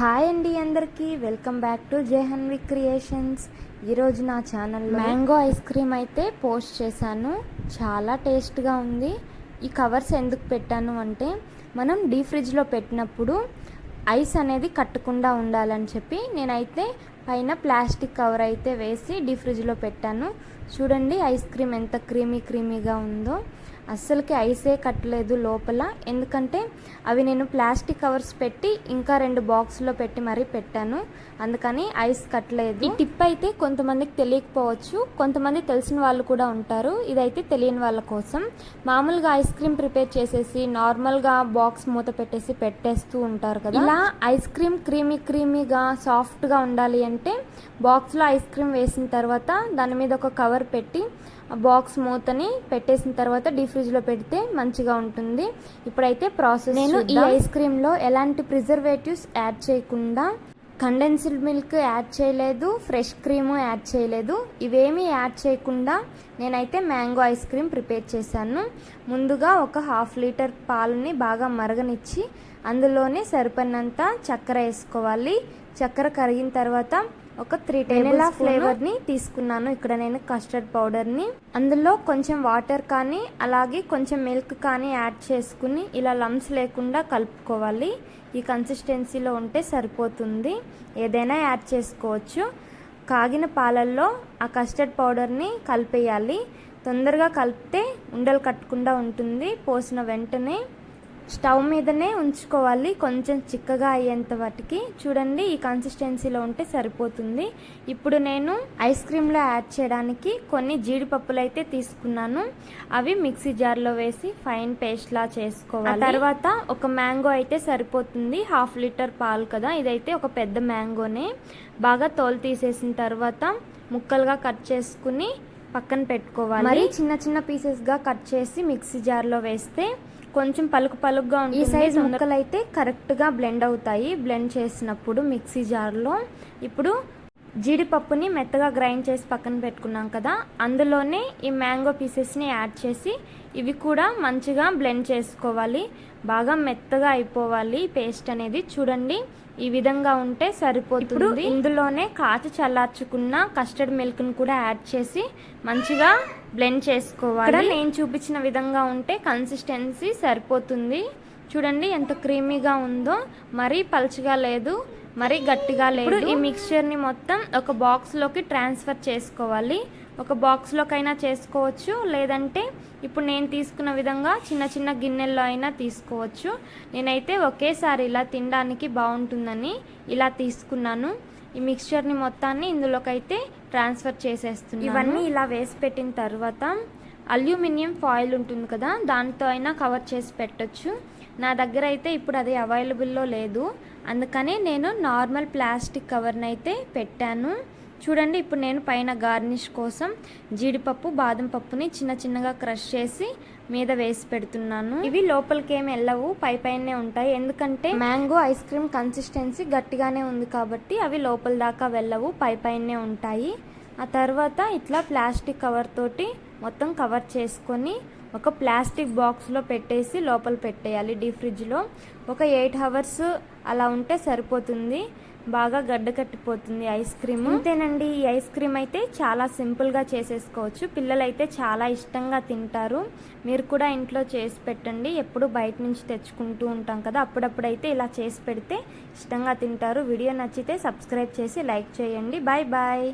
Hi అండి అందరికీ. Welcome back to Jahnavi creations. ఈరోజు నా ఛానల్ మ్యాంగో ఐస్ క్రీమ్ అయితే పోస్ట్ చేశాను. చాలా టేస్ట్గా ఉంది. ఈ కవర్స్ ఎందుకు పెట్టాను అంటే మనం డీ ఫ్రిడ్జ్లో పెట్టినప్పుడు ఐస్ అనేది కట్టకుండా ఉండాలని చెప్పి నేనైతే పైన ప్లాస్టిక్ కవర్ అయితే వేసి డీ ఫ్రిడ్జ్లో పెట్టాను. చూడండి ఐస్ క్రీమ్ ఎంత క్రీమీ క్రీమీగా ఉందో. అస్సలకి ఐసే కట్టలేదు లోపల. ఎందుకంటే అవి నేను ప్లాస్టిక్ కవర్స్ పెట్టి ఇంకా రెండు బాక్స్లో పెట్టి మరీ పెట్టాను. అందుకని ఐస్ కట్టలేదు. ఈ టిప్ అయితే కొంతమందికి తెలియకపోవచ్చు. కొంతమంది తెలిసిన వాళ్ళు కూడా ఉంటారు. ఇదైతే తెలియని వాళ్ళ కోసం. మామూలుగా ఐస్ క్రీమ్ ప్రిపేర్ చేసేసి నార్మల్గా బాక్స్ మూత పెట్టేసి పెట్టేస్తూ ఉంటారు కదా. ఇలా ఐస్ క్రీమ్ క్రీమీ క్రీమీగా సాఫ్ట్గా ఉండాలి అంటే బాక్స్లో ఐస్ క్రీమ్ వేసిన తర్వాత దాని మీద ఒక కవర్ పెట్టి బాక్స్ మూతని పెట్టేసిన తర్వాత డీ ఫ్రిడ్జ్లో పెడితే మంచిగా ఉంటుంది. ఇప్పుడైతే ప్రాసెస్ నేను ఈ ఐస్ క్రీమ్లో ఎలాంటి ప్రిజర్వేటివ్స్ యాడ్ చేయకుండా కండెన్స్డ్ మిల్క్ యాడ్ చేయలేదు ఫ్రెష్ క్రీము యాడ్ చేయలేదు. ఇవేమీ యాడ్ చేయకుండా నేనైతే మ్యాంగో ఐస్ క్రీమ్ ప్రిపేర్ చేశాను. ముందుగా ఒక హాఫ్ లీటర్ పాలని బాగా మరగనిచ్చి అందులోనే సరిపడినంత చక్కెర వేసుకోవాలి. చక్కెర కరిగిన తర్వాత ఒక త్రీ టేబుల్ ఫ్లేవర్ని తీసుకున్నాను. ఇక్కడ నేను కస్టర్డ్ పౌడర్ని అందులో కొంచెం వాటర్ కానీ అలాగే కొంచెం మిల్క్ కానీ యాడ్ చేసుకుని ఇలా లమ్స్ లేకుండా కలుపుకోవాలి. ఈ కన్సిస్టెన్సీలో ఉంటే సరిపోతుంది. ఏదైనా యాడ్ చేసుకోవచ్చు. కాగిన పాలల్లో ఆ కస్టర్డ్ పౌడర్ని కలిపేయాలి. తొందరగా కలిపితే ఉండలు కట్టకుండా ఉంటుంది. పోసిన వెంటనే స్టవ్ మీదనే ఉంచుకోవాలి. కొంచెం చిక్కగా అయ్యేంత వాటికి చూడండి ఈ కన్సిస్టెన్సీలో ఉంటే సరిపోతుంది. ఇప్పుడు నేను ఐస్ క్రీమ్లో యాడ్ చేయడానికి కొన్ని జీడిపప్పులు అయితే తీసుకున్నాను. అవి మిక్సీ జార్లో వేసి ఫైన్ పేస్ట్లా చేసుకోవాలి. తర్వాత ఒక మ్యాంగో అయితే సరిపోతుంది. హాఫ్ లీటర్ పాలు కదా. ఇదైతే ఒక పెద్ద మ్యాంగోనే బాగా తోలు తీసేసిన తర్వాత ముక్కలుగా కట్ చేసుకుని పక్కన పెట్టుకోవాలి. మరి చిన్న చిన్న పీసెస్గా కట్ చేసి మిక్సీ జార్లో వేస్తే కొంచెం పలుకు పలుకుగా ఉంటుంది. ఈ సైజ్ ముక్కలు అయితే కరెక్ట్గా బ్లెండ్ అవుతాయి. బ్లెండ్ చేసినప్పుడు మిక్సీ జార్లో ఇప్పుడు జీడిపప్పుని మెత్తగా గ్రైండ్ చేసి పక్కన పెట్టుకున్నాం కదా అందులోనే ఈ మ్యాంగో పీసెస్ని యాడ్ చేసి ఇవి కూడా మంచిగా బ్లెండ్ చేసుకోవాలి. బాగా మెత్తగా అయిపోవాలి పేస్ట్ అనేది. చూడండి ఈ విధంగా ఉంటే సరిపోతుంది. ఇందులోనే కాచి చల్లార్చుకున్న కస్టర్డ్ మిల్క్ని కూడా యాడ్ చేసి మంచిగా బ్లెండ్ చేసుకోవాలి. నేను చూపించిన విధంగా ఉంటే కన్సిస్టెన్సీ సరిపోతుంది. చూడంండి ఎంత క్రీమీగా ఉందో. మరీ పలుచగా లేదు. మరీ గట్టిగా లేదు. ఈ మిక్స్చర్ని మొత్తం ఒక బాక్స్లోకి ట్రాన్స్ఫర్ చేసుకోవాలి. ఒక బాక్స్లోకైనా చేసుకోవచ్చు. లేదంటే ఇప్పుడు నేను తీసుకున్న విధంగా చిన్న చిన్న గిన్నెల్లో అయినా తీసుకోవచ్చు. నేనైతే ఒకేసారి ఇలా తినడానికి బాగుంటుందని ఇలా తీసుకున్నాను. ఈ మిక్స్చర్ని మొత్తాన్ని ఇందులోకైతే ట్రాన్స్ఫర్ చేసేస్తున్నాను. ఇవన్నీ ఇలా వేసి పెట్టిన తర్వాత అల్యూమినియం ఫాయిల్ ఉంటుంది కదా దాంతో అయినా కవర్ చేసి పెట్టొచ్చు. నా దగ్గర అయితే ఇప్పుడు అది అవైలబుల్లో లేదు. అందుకనే నేను నార్మల్ ప్లాస్టిక్ కవర్ని అయితే పెట్టాను. చూడండి ఇప్పుడు నేను పైన గార్నిష్ కోసం జీడిపప్పు బాదం పప్పుని చిన్న చిన్నగా క్రష్ చేసి మీద వేసి పెడుతున్నాను. ఇవి లోపలికి ఏమి వెళ్ళవు పై పైనే ఉంటాయి. ఎందుకంటే మ్యాంగో ఐస్ క్రీమ్ కన్సిస్టెన్సీ గట్టిగానే ఉంది కాబట్టి అవి లోపల దాకా వెళ్ళవు పై పైనే ఉంటాయి. ఆ తర్వాత ఇట్లా ప్లాస్టిక్ కవర్ తోటి మొత్తం కవర్ చేసుకొని ఒక ప్లాస్టిక్ బాక్స్లో పెట్టేసి లోపల పెట్టేయాలి డీ ఫ్రిడ్జ్లో. ఒక ఎయిట్ అవర్స్ అలా ఉంటే సరిపోతుంది. బాగా గడ్డ కట్టిపోతుంది ఐస్ క్రీమ్. అంతేనండి ఈ ఐస్ క్రీమ్ అయితే చాలా సింపుల్గా చేసేసుకోవచ్చు. పిల్లలు అయితే చాలా ఇష్టంగా తింటారు. మీరు కూడా ఇంట్లో చేసి పెట్టండి. ఎప్పుడు బయట నుంచి తెచ్చుకుంటూ ఉంటాం కదా అప్పుడప్పుడైతే ఇలా చేసి పెడితే ఇష్టంగా తింటారు. వీడియో నచ్చితే సబ్స్క్రైబ్ చేసి లైక్ చేయండి. Bye bye.